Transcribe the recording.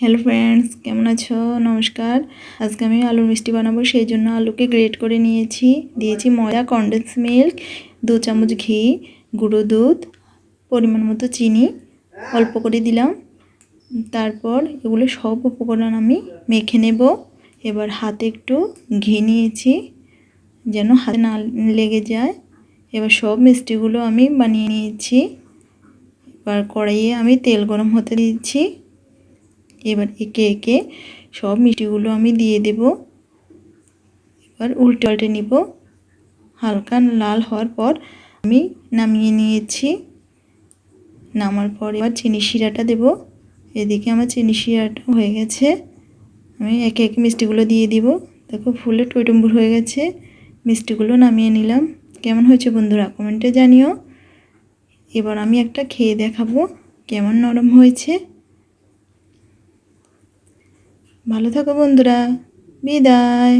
Hello friends কেমন আছো? নমস্কার। আজকে আমি আলুর মিষ্টি বানাবো, সেই জন্য আলুকে গ্রেট করে নিয়েছি। দিয়েছি ময়দা কনডেন্স মিল্ক দু চামচ ঘি, গুঁড়ো দুধ, পরিমাণ মতো চিনি, অল্প করে দিলাম। তারপর এগুলো সব উপকরণ আমি মেখে নেব। এবার হাতে একটু ঘি নিয়েছি, যেন হাতে না লেগে যায়। এবার সব মিষ্টিগুলো আমি বানিয়ে নিয়েছি। এবার কড়াইয়ে আমি তেল গরম হতে দিচ্ছি। এবার একে একে সব মিষ্টিগুলো আমি দিয়ে দেব। এবার উল্টে পাল্টে নিব। হালকা লাল হওয়ার পর আমি নামিয়ে নিয়েছি। নামার পর এবার চিনি শিরাটা দেব। এদিকে আমার চিনি শিরাটা হয়ে গেছে। আমি একে একে মিষ্টিগুলো দিয়ে দিব। দেখো ফুলে টইটুম্বুর হয়ে গেছে। মিষ্টিগুলো নামিয়ে নিলাম। কেমন হয়েছে বন্ধুরা কমেন্টে জানিও। এবার আমি একটা খেয়ে দেখাবো কেমন নরম হয়েছে। ভালো থাকো বন্ধুরা বিদায়